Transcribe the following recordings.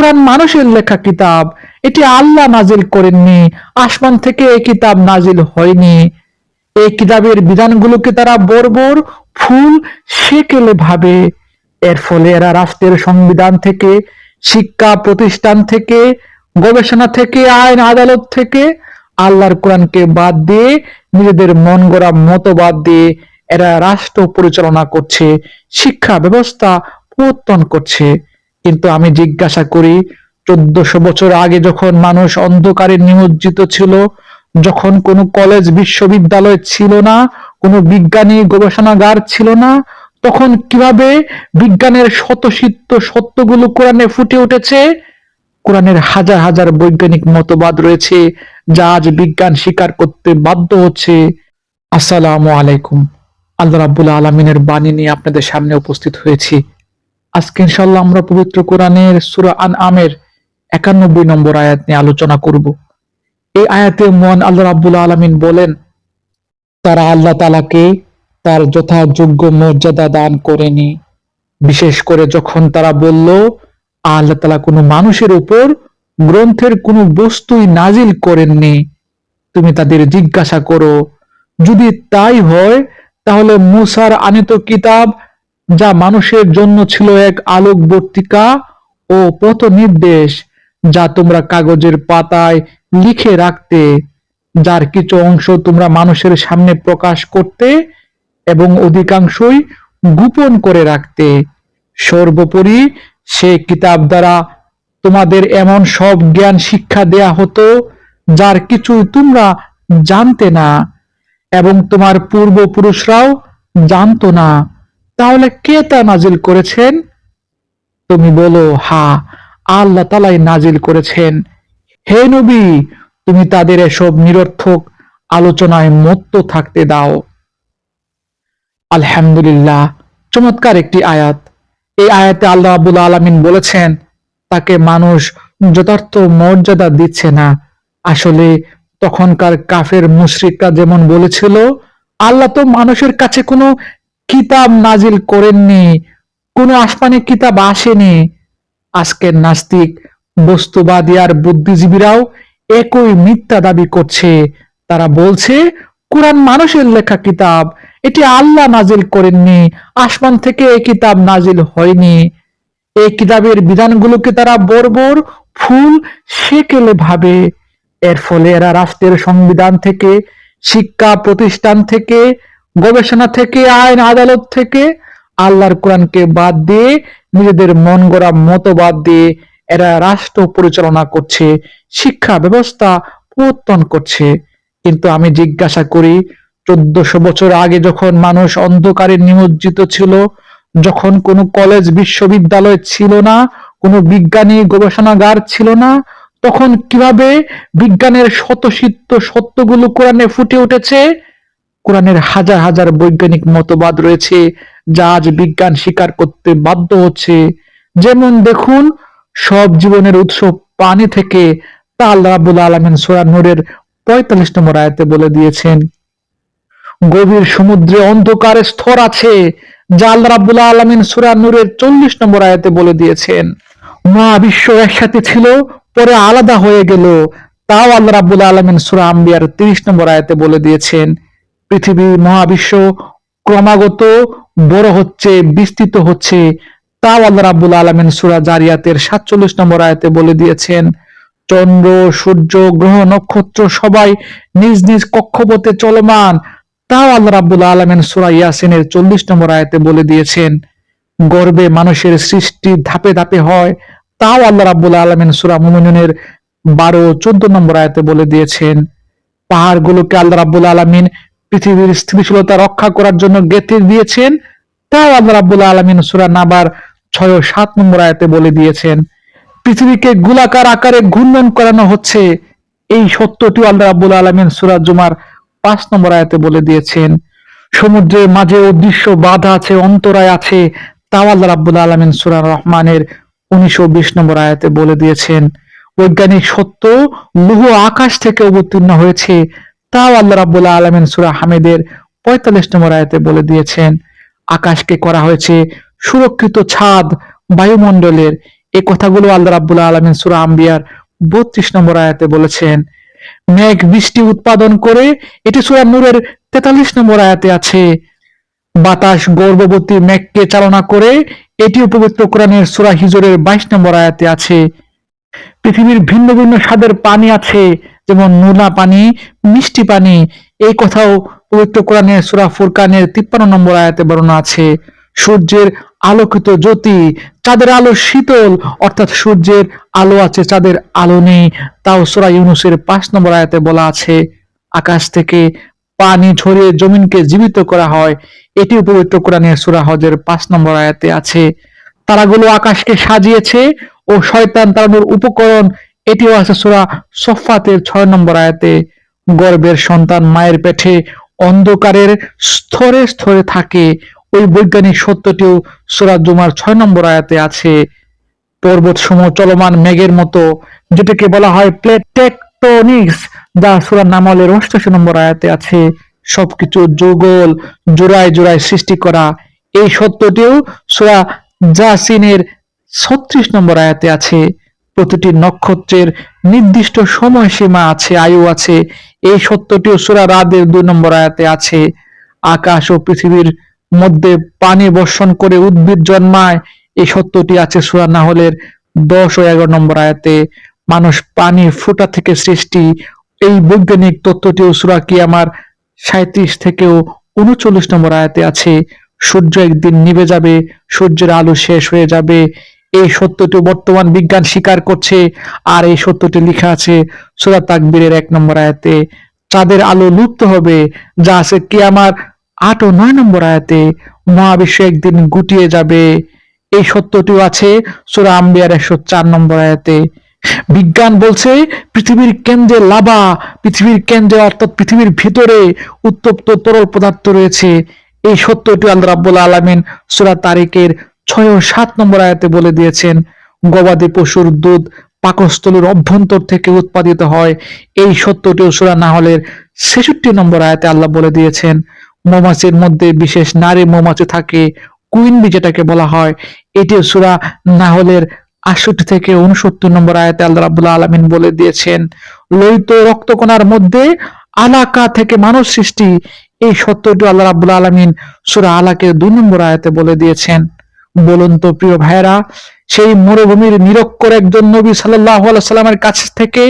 কোরআন মানুষের লেখা কিতাব। এটি আল্লাহ নাজিল করেননি, আসমান থেকে এই কিতাব নাজিল হয়নি। এই কিতাবের বিধানগুলোকে তারা বর্বর ফুল সেকেলে ভাবে। এর ফলে এরা রাষ্ট্রের সংবিধান থেকে, শিক্ষা প্রতিষ্ঠান থেকে, গবেষণা থেকে, আইন আদালত থেকে, আল্লাহর কোরআনকে বাদ দিয়ে নিজেদের মন গড়া মতবাদ দিয়ে এরা রাষ্ট্র পরিচালনা করছে, শিক্ষা ব্যবস্থা প্রবর্তন করছে। কিন্তু আমি জিজ্ঞাসা করি, চোদ্দশো বছর আগে যখন মানুষ অন্ধকারে নিমজ্জিত ছিল, যখন কোনো কলেজ বিশ্ববিদ্যালয় ছিল না, কোনো বিজ্ঞানী গবেষণাগার ছিল না, তখন কীভাবে বিজ্ঞানের শতসিদ্ধ সত্যগুলো কোরআনে ফুটে উঠেছে? কোরআনের হাজার হাজার বৈজ্ঞানিক মতবাদ রয়েছে, যা আজ বিজ্ঞান স্বীকার করতে বাধ্য হচ্ছে। আসসালামু আলাইকুম। আল্লাহ রাব্বুল আলমিনের বাণী নিয়ে আপনাদের সামনে উপস্থিত হয়েছি। আজকে ইনশাল্লাহ আমরা পবিত্র কোরআনের সুরা আন আমের একানব্বই নম্বর আয়াত নিয়ে আলোচনা করব। এই আয়াতে মহান আল্লাহ রাব্বুল আলমিন বলেন, তারা আল্লাহ তালাকে তার যথাযোগ্য মর্যাদা দান করেনি। বিশেষ করে যখন তারা বলল, আল্লাহ তালা কোনো মানুষের উপর গ্রন্থের কোনো বস্তুই নাজিল করেননি, তুমি তাদের জিজ্ঞাসা করো। যদি তাই হয়, তাহলে মুসার আনিত কিতাব যা মানুষের জন্য ছিল এক আলোকবর্তিকা ও পথ নির্দেশ যা তোমরা কাগজের পাতায় লিখে রাখতে, যার কিছু অংশ তোমরা মানুষের সামনে প্রকাশ করতে এবং অধিকাংশই গোপন করে রাখতে। সর্বোপরি সে কিতাব দ্বারা তোমাদের এমন সব জ্ঞান শিক্ষা দেয়া হতো, যার কিছু তোমরা জানতে না, এবং তোমার পূর্বপুরুষরাও জানতো না। তাহলে কে তা নাজিল করেছেন? তুমি বলো, হা, আল্লাহ তালাই নাজিল করেছেন। হে নবী, তুমি তাদের এসব নিরর্থক আলোচনায় মত্ত থাকতে দাও। আলহামদুলিল্লাহ, চমৎকার একটি আয়াত। এই আয়াতে আল্লাহ আবুল আলমিন বলেছেন, তাকে মানুষ যথার্থ মর্যাদা দিচ্ছে না। আসলে তখনকার কাফের মুশরিকরা যেমন বলেছিল, আল্লাহ তো মানুষের কাছে কোনো কিতাব নাজিল করেননি, কোনো আসমানে কিতাব আসেনি। আজকের নাস্তিক, বস্তুবাদী আর বুদ্ধিজীবীরাও একই মিথ্যা দাবি করছে। তারা বলছে, কোরআন মানুষের লেখা কিতাব, এটি আল্লাহ নাজিল করেননি, আসমান থেকে এই কিতাব নাজিল হয়নি। এই কিতাবের বিধানগুলোকে তারা বর্বর ফুল সেকেলে ভাবে। এর ফলে এরা রাষ্ট্রের সংবিধান থেকে, শিক্ষা প্রতিষ্ঠান থেকে গবেষণা থেকে, আইন, আদালত থেকে আল্লাহর কোরআনকে বাদ দিয়ে নিজেদের মন গড়া মতবাদ দিয়ে এরা রাষ্ট্র পরিচালনা করছে, শিক্ষা ব্যবস্থা প্রবর্তন করছে। কিন্তু আমি জিজ্ঞাসা করি, চোদ্দশো বছর আগে যখন মানুষ অন্ধকারে নিমজ্জিত ছিল, যখন কোনো কলেজ বিশ্ববিদ্যালয় ছিল না, কোনো বিজ্ঞানী গবেষণাগার ছিল না, তখন কীভাবে বিজ্ঞানের শতসিদ্ধ সত্যগুলো কোরআনে ফুটে উঠেছে? কোরআনের হাজার হাজার বৈজ্ঞানিক মতবাদ রয়েছে, যা আজ বিজ্ঞান স্বীকার করতে বাধ্য হচ্ছে। যেমন দেখুন, সব জীবনের উৎস পানি থেকে, তা আল্লাহ রাবুল আলমিন সোরা নূরের পঁয়তাল্লিশ নম্বর আয়াতে বলে দিয়েছেন। গভীর সমুদ্রে অন্ধকারের স্তর আছে, যা আল্লাহ রাবুল আলমিন সুরা নূরের চল্লিশ নম্বর আয়াতে বলে দিয়েছেন। মহাবিশ্ব একসাথে ছিল, পরে আলাদা হয়ে গেল, তাও আল্লাহ রাবুল আলমিন সুরা আম্বিয়ার তিরিশ নম্বর আয়াতে বলে দিয়েছেন। পৃথিবী মহাবিশ্ব ক্রমাগত বড় হচ্ছে, বিস্তৃত হচ্ছে। তাও আল্লাহ রাবুল আলমিন সুরা জারিয়াতের সাতচল্লিশ নম্বর আয়াতে বলে দিয়েছেন, চন্দ্র, সূর্য, গ্রহ, নক্ষত্র সবাই নিজ নিজ কক্ষপথে চলমান। তাও আল্লাহ রাবুল আলমিন সুরা ইয়াসিনের চল্লিশ নম্বর আয়াতে বলে দিয়েছেন, গর্বে মানুষের সৃষ্টি ধাপে ধাপে হয়। তাও আল্লাহ রাবুল আলমিন সুরা মুমিনের বারো, চোদ্দ নম্বর আয়াতে বলে দিয়েছেন, পাহাড়গুলোকে আল্লাহ রাবুল আলমিন পৃথিবীর স্থিতিশীলতা রক্ষা করার জন্য গেঁথে দিয়েছেন। তাও আল্লাহ রাবুল আলমিন সুরা নাবার ছয় ও সাত নম্বর আয়াতে বলে দিয়েছেন, পৃথিবীকে গোলাকার আকারে ঘূর্ণন করানো হচ্ছে। এই সত্যটি আল্লাহ রাবুল আলমিন সুরা জুমার পাঁচ নম্বর আয়াতে বলে দিয়েছেন, সমুদ্রের মাঝে অদৃশ্য বাধা আছে, অন্তরায় আছে। তাও আল্লাহ রাবুল আলমিন সুরা রহমানের উনিশশো বিশ নম্বর আয়াতে বলে দিয়েছেন, বৈজ্ঞানিক সত্য লৌহ আকাশ থেকে অবতীর্ণ হয়েছে। তাও আল্লাহ রাবুল্লাহ আলমিন সুরা হামিদের পঁয়তাল্লিশ নম্বর আয়াতে বলে দিয়েছেন, আকাশকে করা হয়েছে সুরক্ষিত ছাদ বায়ুমণ্ডলের। এই কথাগুলো আল্লাহ রাব্বুল আলমিন সুরা আম্বিয়ার বত্রিশ নম্বর আয়াতে বলেছেন। মেঘ, বৃষ্টি উৎপাদন করে এটি সুরা নূরের তেতাল্লিশ নম্বর আয়াতে আছে। বাতাস, গর্ভবতী মেঘকে চালনা করে এটি পবিত্র কোরআনের সুরা হিজরের বাইশ নম্বর আয়াতে আছে। পৃথিবীর ভিন্ন ভিন্ন স্বাদের পানি আছে যেমন নোনা পানি, মিষ্টি পানি, এই কথাও পবিত্র কোরআনের সুরা ফুরকানের তিপ্পান্ন নম্বর আয়াতে বর্ণনা আছে। সূর্যের আলোকিত জ্যোতি চাঁদের আলো শীতল, অর্থাৎ সূর্যের আলো আছে, চাঁদের আলো নেই, তাও সুরা ইউনুসের পাঁচ নম্বর আয়াতে বলা আছে। আকাশ থেকে পানি ঝরিয়ে জমিনকে জীবিত করা হয়, এটিও পবিত্র কোরআনের সুরা হজের পাঁচ নম্বর আয়াতে আছে। তারাগুলো আকাশকে সাজিয়েছে ও শয়তান তাড়ানোর উপকরণ এটিও আছে সুরা সফাতের ছয় নম্বর আয়াতে, গর্বের সন্তান মায়ের পেটে অন্ধকারের স্তরে স্তরে থাকে। ওই বৈজ্ঞানিক সত্যটিও সুরা জুমার ছয় নম্বর আয়াতে আছে। পর্বত সমূহ চলমান মেঘের মতো, যেটাকে বলা হয় প্লেট টেকটনিক্স যা সুরা নামলের অষ্টাশি নম্বর আয়াতে আছে। সবকিছু যুগল, জোড়ায় জোড়ায় সৃষ্টি করা। এই সত্যটিও সুরা জাসিনের ছত্রিশ নম্বর আয়াতে আছে। প্রতিটি নক্ষত্রের নির্দিষ্ট সময়সীমা আছে, আয়ু আছে। এই সত্যটিও সুরা রাদের দুই নম্বর আয়াতে আছে। আকাশ ও পৃথিবীর মধ্যে পানি বর্ষণ করে উদ্ভিদ জন্মায়। এই সত্যটি আছে সুরা নাহলের দশ ও এগারো নম্বর আয়াতে। মানুষ পানি ফুটা থেকে সৃষ্টি। এই বৈজ্ঞানিক তত্ত্বটিও সুরা কি আমার সাঁত্রিশ থেকেও উনচল্লিশ নম্বর আয়াতে আছে। সূর্য একদিন নিভে যাবে, সূর্যের আলো শেষ হয়ে যাবে। এই সত্যটি বর্তমান বিজ্ঞান স্বীকার করছে, আর এই সত্যটি লেখা আছে সুরা তাকবীরের এক নম্বর আয়াতে চাঁদের আলো লুপ্ত হবে, যা আছে কি আমার আট ও নয় নম্বর আয়াতে, মহাবিশ্ব একদিন গুটিয়ে যাবে। এই সত্যটিও আছে সুরা আম্বিয়ার একশো চার নম্বর আয়াতে। বিজ্ঞান বলছে, পৃথিবীর কেন্দ্রে লাভা, পৃথিবীর কেন্দ্রে অর্থাৎ পৃথিবীর ভিতরে উত্তপ্ত তরল পদার্থ রয়েছে। এই সত্যটি আল্লাহ রাব্বুল আলামিন সূরা তারিকের ছয় ও সাত নম্বর আয়াতে বলে দিয়েছেন, গবাদি পশুর দুধ পাকস্থলীর অভ্যন্তর থেকে উৎপাদিত হয়। এই সত্যটিও না নাহলের ছেষট্টি নম্বর আয়াতে আল্লাহ বলে দিয়েছেন, মৌমাছির মধ্যে বিশেষ নারী মৌমাছি থাকে, কুইন বি যেটাকে বলা হয়, এটিও সূরা নাহলের আটষট্টি থেকে উনসত্তর নম্বর আয়াতে আল্লাহ রাবুল্লাহ আলমিন বলে দিয়েছেন, লোহিত রক্তকণার মধ্যে আলাকা থেকে মানুষ সৃষ্টি, এই সত্যটি আল্লাহ রাবুল্লাহ আলমিন সুরা আলাকে দুই নম্বর আয়াতে বলে দিয়েছেন। বলুন তো প্রিয় ভাইরা সেই মরুভূমির নিরক্ষর একজন নবী সাল্লাহ সাল্লামের কাছ থেকে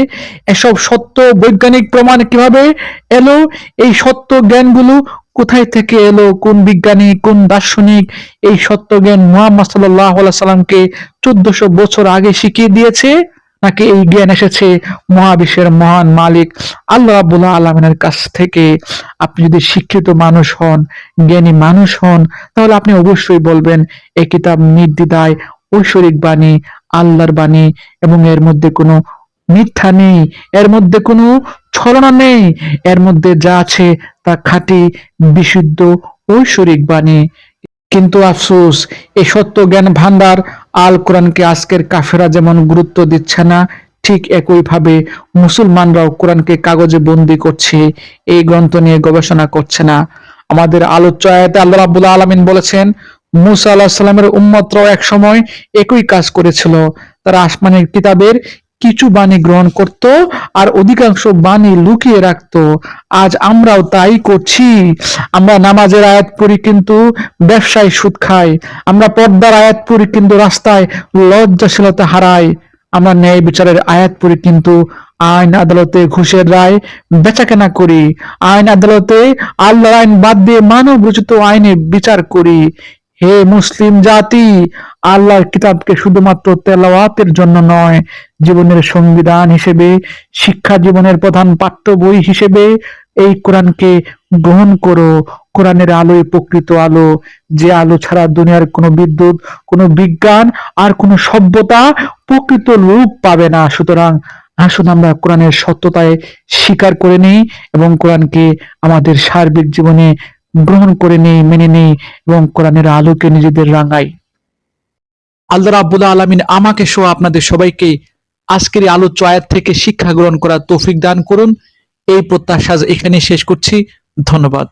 এসব সত্য বৈজ্ঞানিক প্রমাণ কীভাবে এলো? এই সত্য জ্ঞানগুলো কোথায় থেকে এলো? কোন বিজ্ঞানী, কোন দার্শনিক এই সত্য জ্ঞান মোহাম্মদ সাল্লাহ সাল্লামকে চোদ্দশো বছর আগে শিখিয়ে দিয়েছে? নাকি এই জ্ঞান এসেছে মহাবিশ্বের মহান মালিক? আল্লাহ রাবুল্লাহ আলমিনের কাছ থেকে আপনি যদি শিক্ষিত মানুষ হন, জ্ঞানী মানুষ হন, তাহলে আপনি অবশ্যই বলবেন এই কিতাব নির্দ্বিধায় ঐশ্বরিক বাণী, আল্লাহর বাণী এবং এর মধ্যে কোনো মিথ্যা নেই, এর মধ্যে কোনো ছলনা নেই, এর মধ্যে যা আছে তা খাঁটি, বিশুদ্ধ, ঐশ্বরিক বাণী। কিন্তু আফসোস এই সত্য জ্ঞান ভান্ডার আল কোরআনকে আজকের কাফেরা যেমন গুরুত্ব দিচ্ছে না, ঠিক একইভাবে মুসলমানরাও কোরআনকে কাগজে বন্দি করছে, এই গ্রন্থ নিয়ে গবেষণা করছে না। আমাদের আলোচ্য আল্লাহ রাব্বুল আলমিন বলেছেন, মুসা আল্লাহ সাল্লামের উম্মতরাও এক সময় একই কাজ করেছিল। তারা আসমানের কিতাবের কিছু বাণী গ্রহণ করত আর অধিকাংশ বাণী লুকিয়ে রাখত। আজ আমরাও তাই করছি। আমরা নামাজের আয়াত পড়ি কিন্তু ব্যবসায় সুদ খাই। আমরা পর্দার আয়াত পড়ি কিন্তু রাস্তায় লজ্জাশীলতা হারাই। আমরা ন্যায় বিচারের আয়াত পড়ি কিন্তু আইন আদালতে ঘুষের রায় বেচাকেনা করি। আইন আদালতে আল্লাহর আইন বাদ দিয়ে মানব রচিত আইনে বিচার করি। হে মুসলিম জাতি, আল্লাহর কিতাবকে শুধুমাত্র তেলাওয়াতের জন্য নয়, জীবনের সংবিধান হিসেবে, শিক্ষা জীবনের প্রধান পাঠ্য বই হিসেবে এই কোরআনকে গ্রহণ করো। কোরআনের আলোই প্রকৃত আলো, যে আলো ছাড়া দুনিয়ার কোনো বিদ্যুৎ, কোনো বিজ্ঞান আর কোনো সভ্যতা প্রকৃত রূপ পাবে না। সুতরাং আসুন আমরা কোরআনের সত্যতায় স্বীকার করে নিই এবং কোরআনকে আমাদের সার্বিক জীবনে গ্রহণ করে নেই, মেনে নেই এবং কোরআনের আলোকে নিজেদের রাঙাই আল্লাহ রাবুল্লাহ আলমিন আমাকে সহ আপনাদের সবাইকে আজকের আলো আয়াত থেকে শিক্ষা গ্রহণ করার তৌফিক দান করুন। এই প্রত্যাশা এখানে শেষ করছি। ধন্যবাদ।